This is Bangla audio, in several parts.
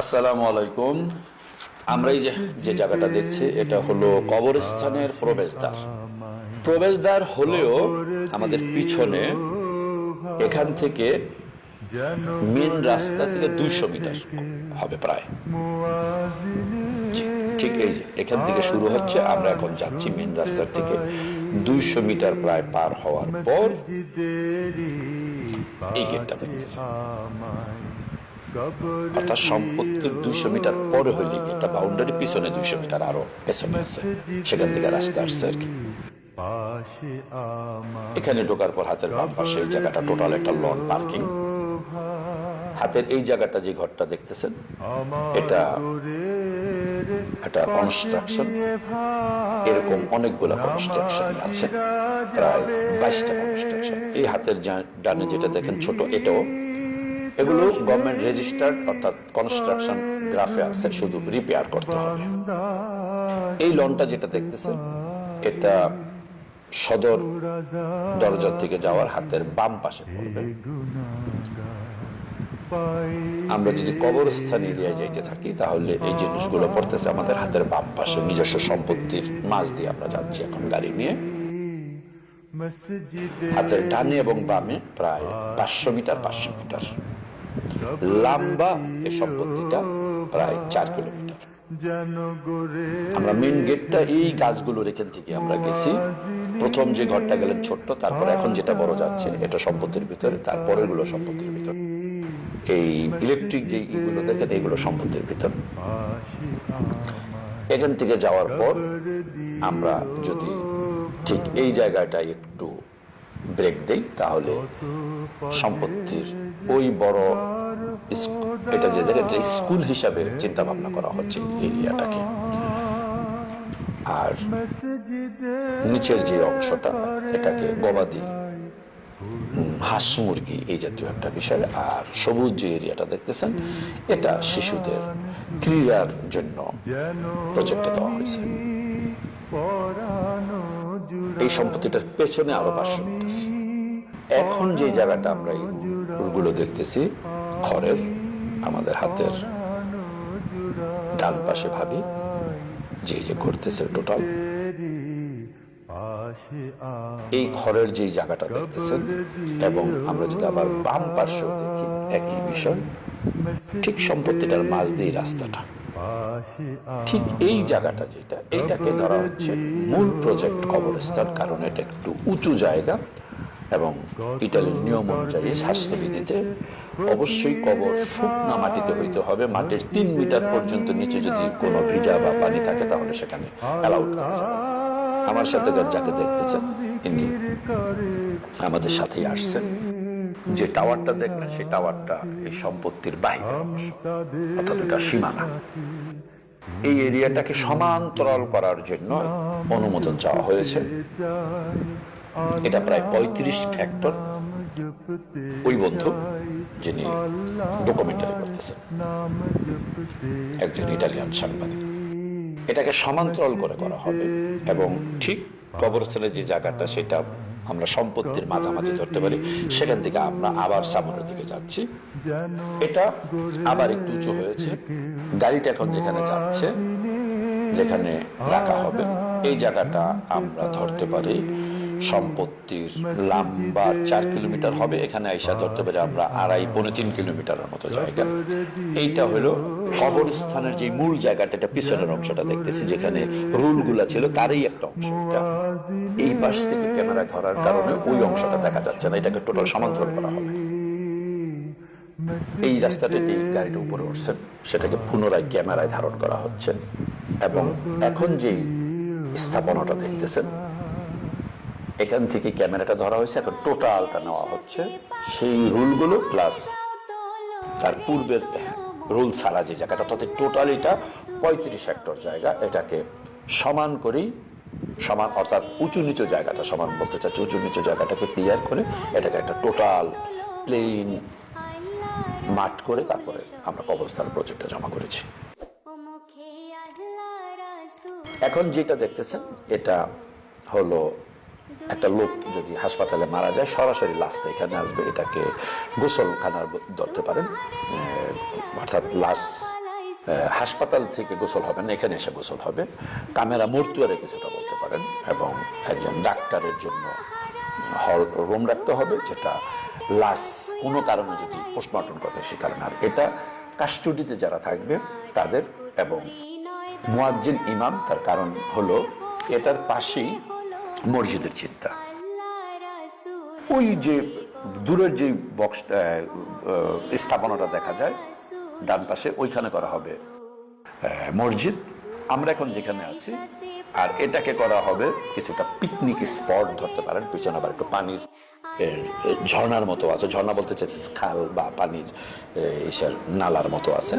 আসসালামু আলাইকুম। আমরা এই যে জায়গাটা দেখছি, এটা হলো কবরস্থানের প্রবেশদ্বার। প্রবেশদ্বার হলেও আমাদের পিছনে এখান থেকে মেন রাস্তা থেকে দুইশো মিটার হবে প্রায়। ঠিক এই যে, এখান থেকে শুরু হচ্ছে, আমরা এখন যাচ্ছি মেন রাস্তার থেকে। দুইশো মিটার প্রায় পার হওয়ার পর এই গেটটা দেখতেছি। অর্থাৎ সম্পত্তির দুইশো মিটার পরে হইলে এটা বাউন্ডারি পিছনে দুইশো মিটার আরও পেছনে আছে। সেখান থেকে রাস্তা আসছে আর কি। এখানে ঢোকার পর হাতের বাম পাশে এই জায়গাটা টোটাল একটা লন পার্কিং হাতের এই জায়গাটা যে ঘরটা দেখতেছেন, এটা একটা কনস্ট্রাকশন এরকম অনেকগুলো কনস্ট্রাকশন আছে। প্রায় বাইশটা কনস্ট্রাকশন এই হাতের ডানে যেটা দেখেন ছোট, এটাও এগুলো গভর্নমেন্ট রেজিস্টার্ড অর্থাৎ কনস্ট্রাকশন গ্রাফে আছে, শুধু রিপেয়ার করতে হবে। এই লনটা যেটা দেখতেছেন, এটা সদর দরজা থেকে যাওয়ার হাতের বাম পাশে পড়বে। আমরা যদি কবরস্থান এরিয়ায় যাইতে থাকি, তাহলে এই জিনিসগুলো পড়তেছে আমাদের হাতের বাম পাশে। নিজস্ব সম্পত্তির মাঝ দিয়ে আমরা যাচ্ছি এখন গাড়ি নিয়ে। হাতের ডানে এবং বামে প্রায় পাঁচশো মিটার পাঁচশো মিটার। লম্বা এই সম্পত্তিটা প্রায় চার কিলোমিটার। আমরা মেন গেটটা এই গাছগুলোর এখান থেকে আমরা গেছি। প্রথম যে ঘরটা গেলেন ছোট্ট, তারপর এখন যেটা বড় যাচ্ছে, এটা সম্পত্তির ভিতরে তারপরেরগুলো সম্পত্তির ভিতরে। এই ইলেকট্রিক যে ইগুলো দেখেন, এগুলো সম্পত্তির ভিতর। এখান থেকে যাওয়ার পর আমরা যদি ঠিক এই জায়গাটায় একটু ব্রেক দেই, তাহলে সম্পত্তির ওই বড় এটা যে জায়গাটা স্কুল হিসাবে চিন্তা ভাবনা করা হচ্ছে এরিয়াটাকে। আর নিচের যে অংশটা, এটাকে গবাদি হাঁস মুরগি, এই জাতীয় একটা বিষয়। আর সবুজ যে এরিয়াটা দেখতেছেন, এটা শিশুদের ক্রীড়ার জন্য প্রজেক্টে দেওয়া হয়েছে। এই সম্পত্তিটার পেছনে আরও পাঁচশো এখন যে জায়গাটা আমরা গুলো দেখতেছি ঘরের আমাদের হাতের ডান পাশে ভাবি যে যে করতেছে টোটাল এই ঘরের যে জায়গাটা দেখতেছেন এবং আমরা যদি আবার বাম পাশেও দেখি একই বিষয় ঠিক সম্পত্তিটার মাঝ দিয়ে রাস্তাটা। ঠিক এই জায়গাটা যেটা, এইটাকে ধরা হচ্ছে মূল প্রজেক্ট কবরস্থান, কারণ এটা একটু উঁচু জায়গা এবং ইটালির নিয়ম অনুযায়ী স্বাস্থ্যবিধিতে অবশ্যই কবর শুকনা মাটিতে হইতে হবে, মাটির তিন মিটার পর্যন্ত নিচে যদি কোনো ভিজা বা পানি থাকে তাহলে সেখানে অ্যালাউড করা যাবে। আমার সাথে যাকে দেখতেছেন, ইনি আমাদের সাথেই আসছেন যে টাওয়ারটা দেখলেন সেই টাওয়ারটা এই সম্পত্তির অংশ অর্থাৎ এটা সীমানা। এই এরিয়াটাকে সমান্তরাল করার জন্য অনুমোদন চাওয়া হয়েছে। এটা প্রায় পঁয়ত্রিশ হেক্টর। ওই বন্ধু যিনি ডকুমেন্টারি করতেছেন, একজন ইটালিয়ান সাংবাদিক। এটাকে সমান্তরাল করে করা হবে এবং ঠিক কবরস্থানের যে জায়গাটা, সেটা আমরা সম্পত্তির মাঝামাঝি ধরতে পারি। সেখান থেকে আমরা আবার সামনের দিকে যাচ্ছি। এটা আবার একটু উঁচু হয়েছে। গাড়িটা এখন যেখানে যাচ্ছে, যেখানে রাখা হবে, এই জায়গাটা আমরা ধরতে পারি। সম্পত্তির লম্বা চার কিলোমিটার হবে। এখানে আইসা ধরতে পারি আমরা আড়াই পৌনে তিন কিলোমিটারের মতো জায়গা। এইটা হলো কবরস্থানের যে মূল জায়গাটা, এটা পিছনের অংশটা দেখতেছি, যেখানে রুলগুলা ছিল, তারই একটা অংশ এটা। এই পাশ থেকে ক্যামেরা ধরার কারণে ওই অংশটা দেখা যাচ্ছে না, এটাকে টোটাল সমান্তরাল করা হবে। এই রাস্তাটিতে গাড়িটা উপরে উঠছেন সেটাকে পুনরায় ক্যামেরায় ধারণ করা হচ্ছে। এবং এখন যে স্থাপনাটা দেখতেছেন এখান থেকে ক্যামেরাটা ধরা হয়েছে। এখন টোটালটা নেওয়া হচ্ছে। সেই রুলগুলো প্লাস তার পূর্বের রুল ছাড়া যে জায়গাটা তাতে টোটাল এটা পঁয়ত্রিশ হেক্টর জায়গা, এটাকে সমান করেই সমান অর্থাৎ উঁচু নিচু জায়গাটা সমান বলতে চাচ্ছি। উঁচু নিচু জায়গাটাকে ক্লিয়ার করে এটাকে একটা টোটাল প্লেন মাঠ করে তারপরে আমরা কবরস্থান প্রজেক্টে জমা করেছি। এখন যেটা দেখতেছেন, এটা হলো একটা লোক যদি হাসপাতালে মারা যায়, সরাসরি লাশটা এখানে আসবে, এটাকে গোসলখানার ধরতে পারেন। অর্থাৎ লাশ হাসপাতাল থেকে গোসল হবে না, এখানে এসে গোসল হবে। ক্যামেরা মর্তুয়ারে কিছুটা বলতে পারেন এবং একজন ডাক্তারের জন্য হল রুম রাখতে হবে, যেটা লাশ কোনো কারণে যদি পোস্টমর্টম করতে সে কারণে আর এটা কাস্টডিতে যারা থাকবে, তাদের এবং মুয়াজ্জিন ইমাম, তার কারণ হলো এটার পাশেই মসজিদের চিন্তা। ওই যে দূরের যে বক্স স্থাপনাটা দেখা যায়, ডান পাশে ওইখানে করা হবে মসজিদ। আমরা এখন যেখানে আছি, আর এটাকে করা হবে কিছুটা পিকনিক স্পট ধরতে পারেন, পিছনে আবার একটু পানির ঝর্ণার মতো আছে। ঝর্ণা বলতে চাইছি খাল বা পানির নালার মতো আছে।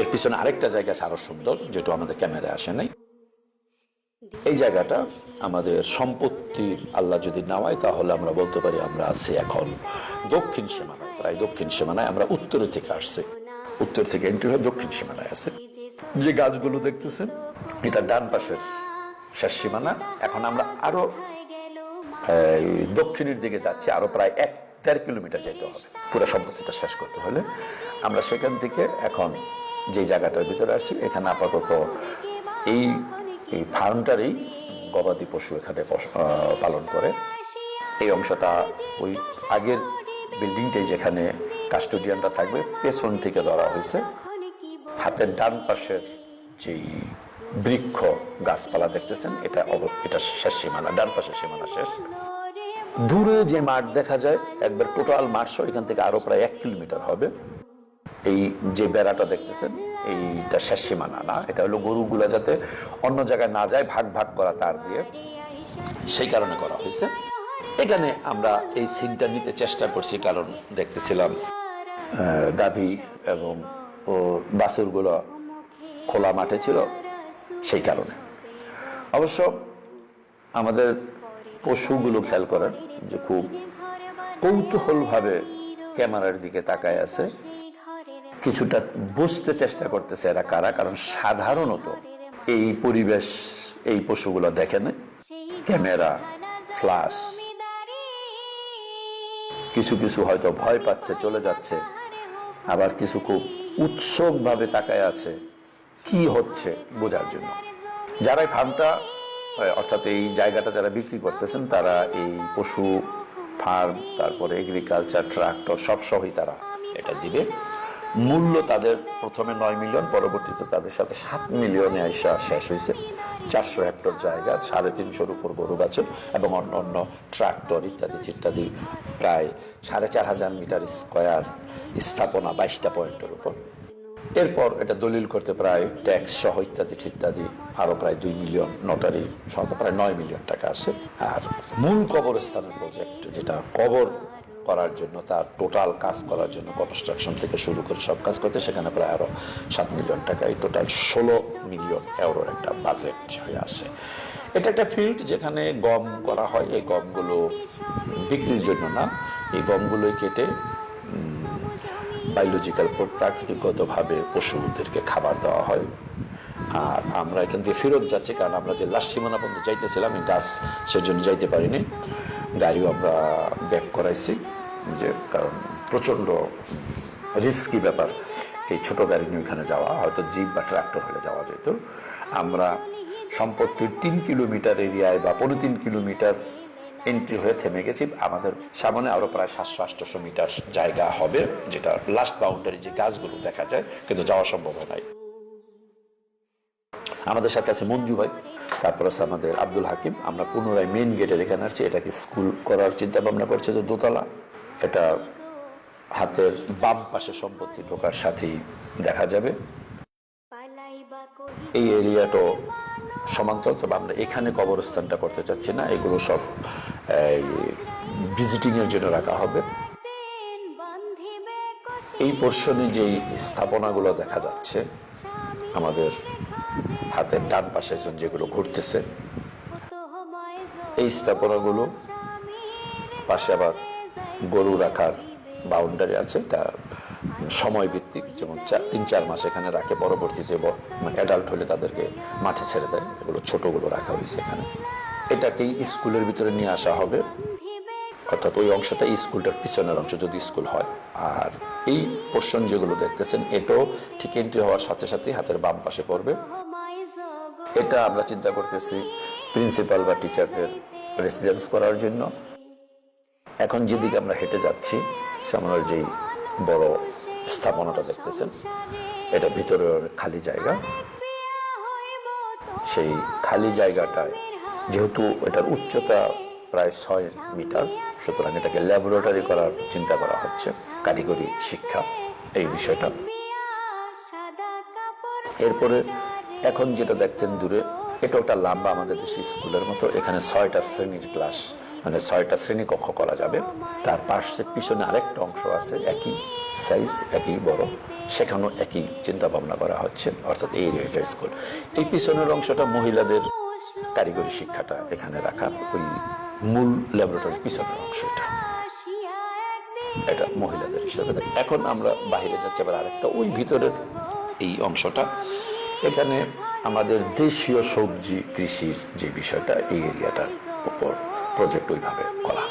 এর পিছনে আরেকটা জায়গা আরও সুন্দর যেটা আমাদের ক্যামেরায় আসে নাই। এই জায়গাটা আমাদের সম্পত্তির আল্লাহ যদি নাওয়ায় তাহলে আমরা বলতে পারি আমরা আছি এখন দক্ষিণ সীমানায়, প্রায় দক্ষিণ সীমানায় আমরা উত্তরের থেকে আসছি। উত্তর থেকে এন্ট্রি হয়ে দক্ষিণ সীমানায় আছে। যে গাছগুলো দেখতেছেন, এটা ডান পাশের শেষ সীমানা। এখন আমরা আরও দক্ষিণের দিকে যাচ্ছি, আরও প্রায় এক দেড় কিলোমিটার যেতে হবে। পুরো সম্পত্তিটা শেষ করতে হলে আমরা সেখান থেকে এখন যে জায়গাটার ভিতরে আসছি, এখানে আপাতত এই এই ফার্মটারই গবাদি পশু এখানে পালন করে। এই অংশটা ওই আগের বিল্ডিংটাই যেখানে কাস্টোডিয়ানটা থাকবে, পেছন থেকে ধরা হয়েছে। হাতের ডান পাশের যেই বৃক্ষ গাছপালা দেখতেছেন, এটা এটা শেষ সীমানা, ডান পাশের সীমানা শেষ। দূরে যে মাঠ দেখা যায়, একবার টোটাল মাঠ এখান থেকে আরও প্রায় এক কিলোমিটার হবে। এই যে বেড়াটা দেখতেছেন, এইটা শেষ সীমানা না, এটা হলো গরুগুলা যাতে অন্য জায়গায় না যায়, ভাগ ভাগ করা তার দিয়ে। সেই কারণে করা হয়েছে। এখানে আমরা এই সিনটা নিতে চেষ্টা করছি, কারণ দেখতেছিলাম গাভী এবং ও বাছুরগুলো খোলা মাঠে ছিল সেই কারণে। অবশ্য আমাদের পশুগুলো খেয়াল করেন যে খুব কৌতূহলভাবে ক্যামেরার দিকে তাকায় আছে। কিছুটা বুঝতে চেষ্টা করতেছে এরা কারা, কারণ সাধারণত এই পরিবেশ, এই পশুগুলো দেখে না। Camera, flash. কিছু কিছু হয়তো ভয় পাচ্ছে, চলে যাচ্ছে। আবার কিছু খুব উৎসুক ভাবে তাকায় আছে। কি হচ্ছে বোঝার জন্য। যারা ফার্মটা অর্থাৎ এই জায়গাটা যারা বিক্রি করতেছেন, তারা এই পশু ফার্ম, তারপরে এগ্রিকালচার ট্রাক্টর সব সহই তারা এটা দিবে। মূল্য তাদের প্রথমে নয় মিলিয়ন, পরবর্তীতে তাদের সাথে সাত মিলিয়নে আইসা শেষ হয়েছে। চারশো হেক্টর জায়গা, সাড়ে তিনশোর উপর গরু বাছুর এবং অন্য অন্য ট্রাক্টর ইত্যাদি ইত্যাদি প্রায় সাড়ে চার হাজার মিটার স্কোয়ার স্থাপনা বাইশটা পয়েন্টের উপর। এরপর এটা দলিল করতে প্রায় ট্যাক্স সহ ইত্যাদি ইত্যাদি আরও প্রায় দুই মিলিয়ন নটারি সহ প্রায় নয় মিলিয়ন টাকা আছে। আর মূল কবরস্থানের প্রজেক্ট যেটা কবর করার জন্য, তার টোটাল কাজ করার জন্য কনস্ট্রাকশন থেকে শুরু করে সব কাজ করতে সেখানে প্রায় আরও সাত মিলিয়ন টাকা। এই টোটাল ষোলো মিলিয়ন এওরোর একটা বাজেট হয়ে আসে। এটা একটা ফিল্ড যেখানে গম করা হয়। এই গমগুলো বিক্রির জন্য না, এই গমগুলোই কেটে বায়োলজিক্যাল প্রাকৃতিকগতভাবে পশুদেরকে খাবার দেওয়া হয়। আর আমরা এখান থেকে ফেরত যাচ্ছি, কারণ আমরা যে লাস্ট সীমানা পর্যন্ত যাইতেছিলাম গাছ সেজন্য যাইতে পারিনি। গাড়িও আমরা ব্যাক করাইছি। যে কারণ প্রচণ্ড রিস্কি ব্যাপার। এই ছোট গাড়ি নিয়ে ওখানে যাওয়া, হয়তো জিপ বা ট্রাক্টর হলে যাওয়া যেত। আমরা সম্পত্তির তিন কিলোমিটার এরিয়ায় বা পনেরো তিন কিলোমিটার এন্ট্রি হয়ে থেমে গেছি। আমাদের সামনে আরও প্রায় সাতশো আটশো মিটার জায়গা হবে, যেটা লাস্ট বাউন্ডারি যে গাছগুলো দেখা যায়, কিন্তু যাওয়া সম্ভব হয় নাই। আমাদের সাথে আছে মঞ্জু ভাই, তারপর আছে আমাদের আব্দুল হাকিম। আমরা পুনরায় মেন গেটের এখানে আসছি। এটাকে স্কুল করার চিন্তা ভাবনা করছে যে দোতলা? এটা হাতের বাম পাশে সম্পত্তি ঢোকার সাথেই দেখা যাবে। এই এরিয়াটা সমান্তরাল, তবে আমরা এখানে কবরস্থানটা করতে চাচ্ছি না, এগুলো সব ভিজিটিং এর জন্য রাখা হবে। এই পোর্শনে যেই স্থাপনাগুলো দেখা যাচ্ছে, আমাদের হাতের ডান পাশে যেগুলো ঘুরতেছে, এই স্থাপনাগুলো পাশে আবার গরু রাখার বাউন্ডারি আছে, এটা সময় ভিত্তিক যেমন তিন, চার মাস এখানে রাখে, পরবর্তীতে মানে অ্যাডাল্ট হলে তাদেরকে মাঠে ছেড়ে দেয়, এগুলো ছোটোগুলো রাখা হয়েছে এখানে। এটাকেই স্কুলের ভিতরে নিয়ে আসা হবে। অর্থাৎ ওই অংশটা স্কুলটার পিছনের অংশ, যদি স্কুল হয়। আর এই পোর্শন যেগুলো দেখতেছেন, এটাও ঠিক এন্ট্রি হওয়ার সাথে সাথে হাতের বাম পাশে পড়বে। এটা আমরা চিন্তা করতেছি প্রিন্সিপাল বা টিচারদের রেসিডেন্স করার জন্য। এখন যেদিকে আমরা হেঁটে যাচ্ছি সামনের যেই বড় স্থাপনাটা দেখতেছেন, এটা ভিতরের খালি জায়গা। সেই খালি জায়গাটায় যেহেতু এটার উচ্চতা প্রায় ছয় মিটার, সুতরাং এটাকে ল্যাবরেটরি করার চিন্তা করা হচ্ছে, কারিগরি শিক্ষা, এই বিষয়টা। এরপরে এখন যেটা দেখছেন দূরে, এটা একটা লম্বা আমাদের দেশে স্কুলের মতো, এখানে ছয়টা শ্রেণির ক্লাস মানে ছয়টা শ্রেণি কক্ষ করা যাবে। তার পাশে পিছনে আরেকটা অংশ আছে, একই সাইজ একই বড়। সেখানেও একই চিন্তা ভাবনা করা হচ্ছে, অর্থাৎ এই এরিয়াটা স্কুল। এই পিছনের অংশটা মহিলাদের কারিগরি শিক্ষাটা এখানে রাখা ওই মূল ল্যাবরেটরির পিছনের অংশটা এটা। এটা মহিলাদের হিসাবে। এখন আমরা বাইরে যাচ্ছি আবার আরেকটা ওই ভিতরের এই অংশটা। এখানে আমাদের দেশীয় সবজি কৃষির যে বিষয়টা, এই এরিয়াটার উপর। প্রজেক্ট ওইভাবে করা।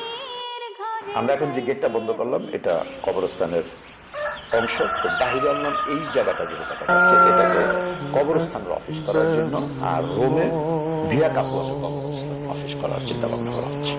আমরা এখন যে গেটটা বন্ধ করলাম, এটা কবরস্থানের অংশ। তো বাহিরে আনলাম এই জায়গাটা যেটা দেখা যাচ্ছে, এটাকে কবরস্থানের অফিস করার জন্য আর রোমে ভিয়া কাপুয়াতে কবরস্থান অফিস করার চিন্তা ভাবনা করা হচ্ছে।